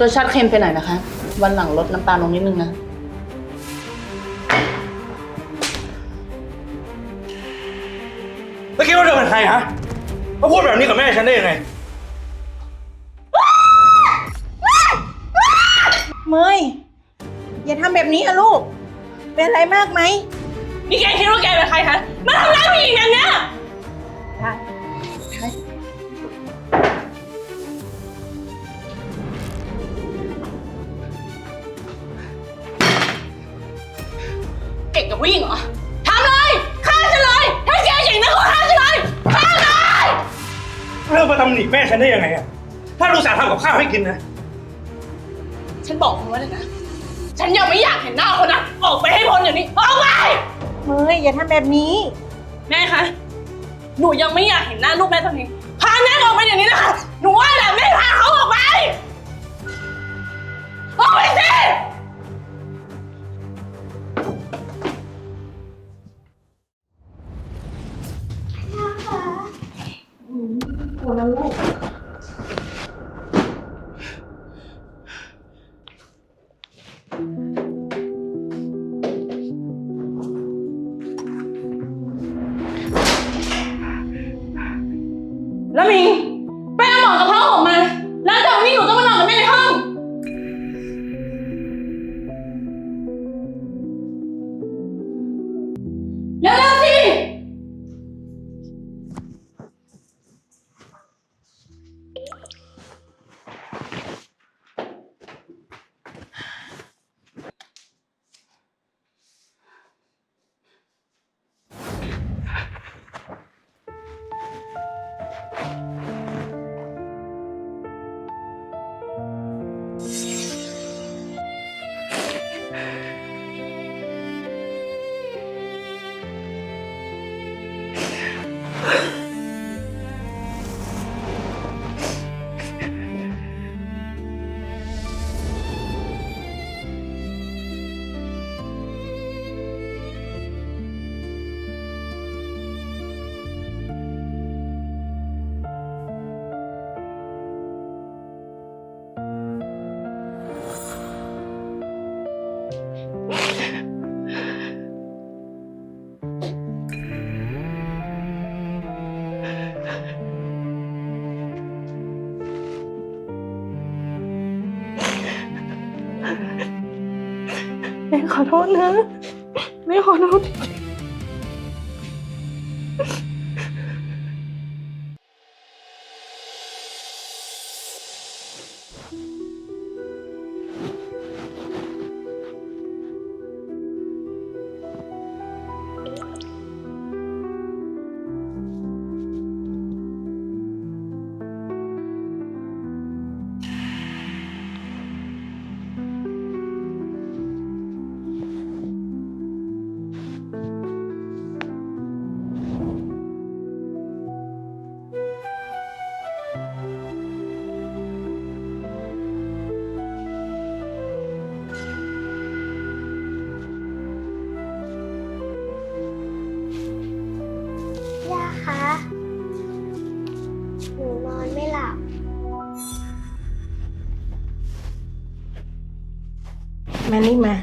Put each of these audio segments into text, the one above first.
รสชาติเค็มไปหน่อยนะคะ วันหลังลดน้ำตาลลงนิดนึงนะ แล้วคิดว่าเธอเป็นใครฮะมาพูดแบบนี้กับแม่ฉันได้ยังไง เมยอย่าทำแบบนี้อะลูก เป็นอะไรมากไหม นี่แกคิดว่าแกเป็นใครคะ มาทำร้ายผู้หญิงอย่างเนี้ยำหนิแม่ฉันได้ยังไงอะถ้าลูกสาวทำกับข้าวให้กินนะ ฉันบอกคุณไว้เลยนะ ฉันยังไม่อยากเห็นหน้าคนนั้นออกไปให้พ้นอย่างนี้ ออกไป เมยอย่าทำแบบนี้ แม่คะ หนูยังไม่อยากเห็นหน้าลูกแม่ตอนนี้ พาแม่ออกไปอย่างนี้นะคะ หนูว่าแหละแม่พาเขาออกไป ออกไปสิ แโทษนะ แม่ขอโทษ มานี่มา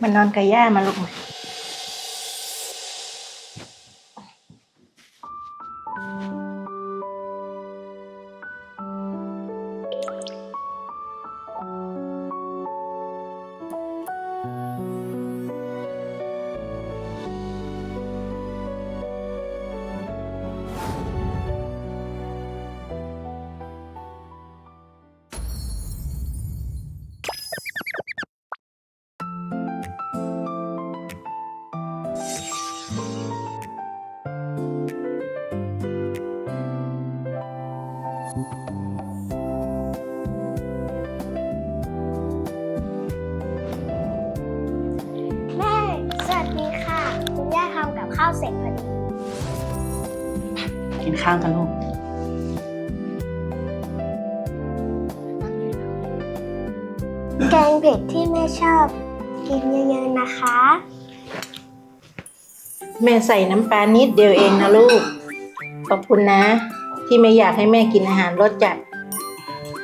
มานอนกับย่ามาลูกมาาวเสร็จพอดี กินข้าวกันลูก แกงเผ็ดที่แม่ชอบ กินเยอะๆนะคะ แม่ใส่น้ำปลานิดเดียวเองนะลูก ขอบคุณนะ ที่ไม่อยากให้แม่กินอาหารรสจัด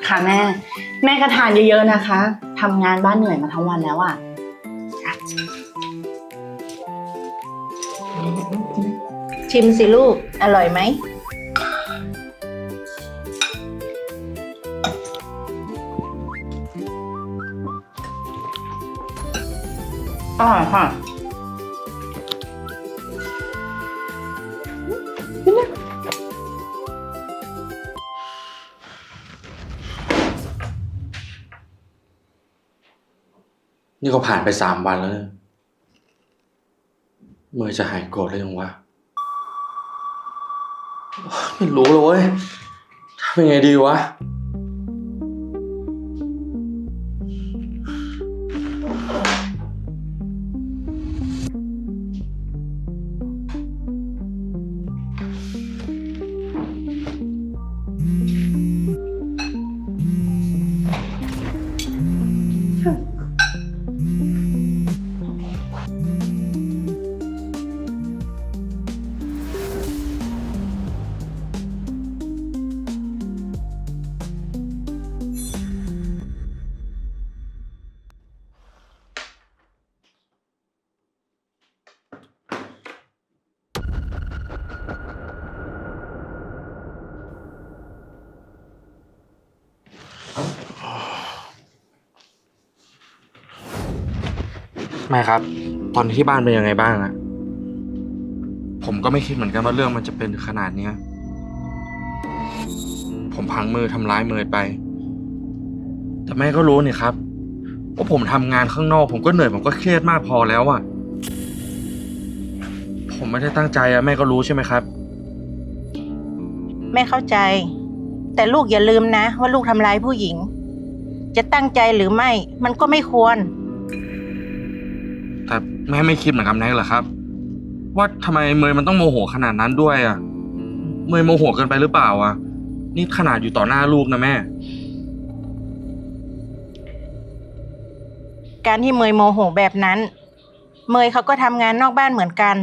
ค่ะแม่ แม่ก็ทานเยอะๆนะคะ ทำงานบ้านเหนื่อยมาทั้งวันแล้วอะ ชิมสิลูก อร่อยไหม อร่อยค่ะนี่ก็ผ่านไปสามวันแล้วเนี่ยเมื่อจะหายโกรธได้ยังวะ ไม่รู้เลยเว้ยทำยังไงดีวะ แม่ครับ ตอนนี้ที่บ้านเป็นยังไงบ้างอะผมก็ไม่คิดเหมือนกันว่าเรื่องมันจะเป็นขนาดเนี้ย ผมพังมือทำร้ายเมยไป แต่แม่ก็รู้นี่ครับว่าผมทำงานข้างนอก ผมก็เหนื่อยผมก็เครียดมากพอแล้วอะผมไม่ได้ตั้งใจอะแม่ก็รู้ใช่ไหมครับ แม่เข้าใจ แต่ลูกอย่าลืมนะ ว่าลูกทำร้ายผู้หญิง จะตั้งใจหรือไม่ มันก็ไม่ควร แม่ไม่คิดเหมือนกับแน็กเหรอครับ ว่าทำไมเมยมันต้องโมโหขนาดนั้นด้วยอะเมยโมโหเกินไปหรือเปล่าอะนี่ขนาดอยู่ต่อหน้าลูกนะแม่ การที่เมยโมโหแบบนั้น เมยเขาก็ทำงานนอกบ้านเหมือนกัน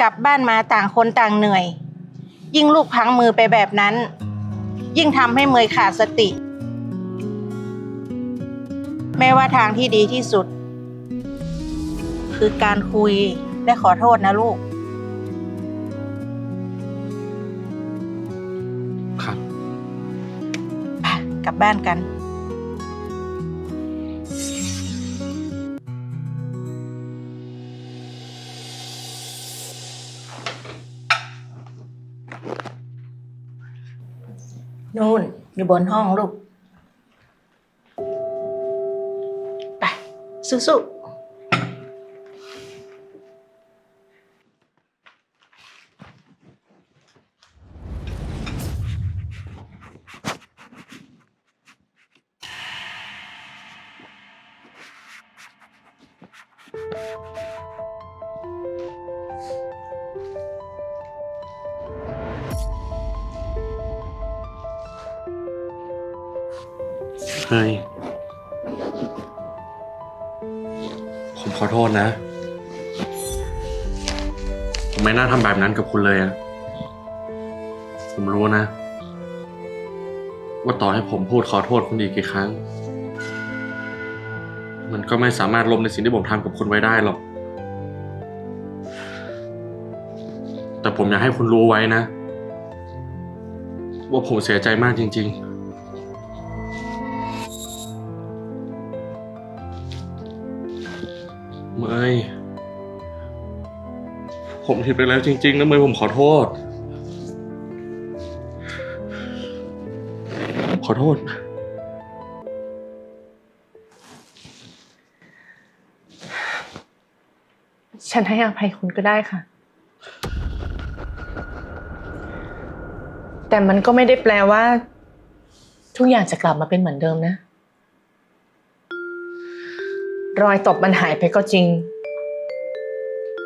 กลับบ้านมาต่างคนต่างเหนื่อย ยิ่งลูกพังมือไปแบบนั้น ยิ่งทำให้เมยขาดสติ แม่ว่าทางที่ดีที่สุด คือการคุยและขอโทษนะลูก ครับ ไปกลับบ้านกัน นู่นอยู่บนห้องลูก ไปสู้ๆ เฮ้ยผมขอโทษนะ ผมไม่น่าทำแบบนั้นกับคุณเลยอะผมรู้นะ ว่าต่อให้ผมพูดขอโทษคุณอีกกี่ครั้ง มันก็ไม่สามารถลบในสิ่งที่ผมทำกับคุณไว้ได้หรอก แต่ผมอยากให้คุณรู้ไว้นะ ว่าผมเสียใจมากจริง ๆเมยผมผิดไปแล้วจริงๆนะเมยผมขอโทษ ขอโทษ ฉันให้อภัยคุณก็ได้ค่ะ แต่มันก็ไม่ได้แปลว่า ทุกอย่างจะกลับมาเป็นเหมือนเดิมนะ รอยตบมันหายไปก็จริง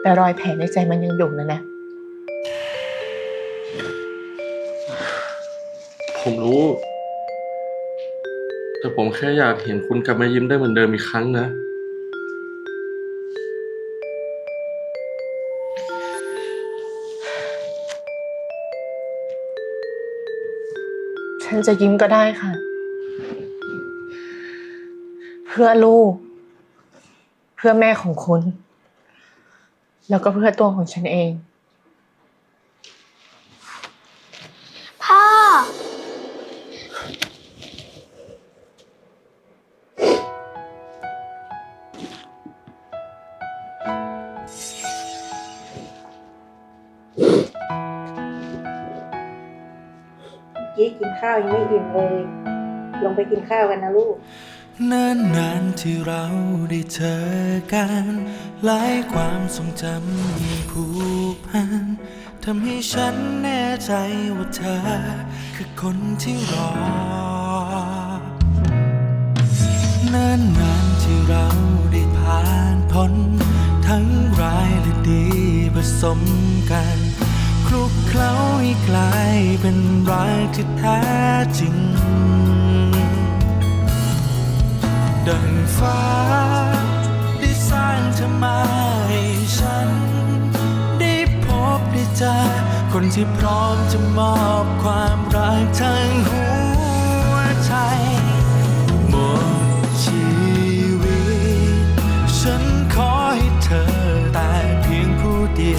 แต่รอยแผลในใจมันยังอยู่นะนะ ผมรู้ แต่ผมแค่อยากเห็นคุณกลับมายิ้มได้เหมือนเดิมอีกครั้งนะ ฉันจะยิ้มก็ได้ค่ะ เพื่อลูก เพื่อแม่ของคุณ แล้วก็เพื่อตัวของฉันเอง กี้กินข้าวยังไม่อิ่มเลย ลงไปกินข้าวกันนะลูกนานนานที่เราได้เจอกัน หลายความทรงจำยังผูกพันทำให้ฉันแน่ใจว่าเธอ คือคนที่รอนานนานที่เราได้ผ่านพ้น ทั้งร้ายและดีผสมกัน คลุกเคล้าให้กลายเป็นรักที่แท้จริง ดังฟ้าได้สร้างเธอมาให้ฉัน ได้พบได้เจอคนที่พร้อมจะมอบความรักทั้งหัวใจหมดชีวิต ฉันขอให้เธอแต่เพียงผู้เดียว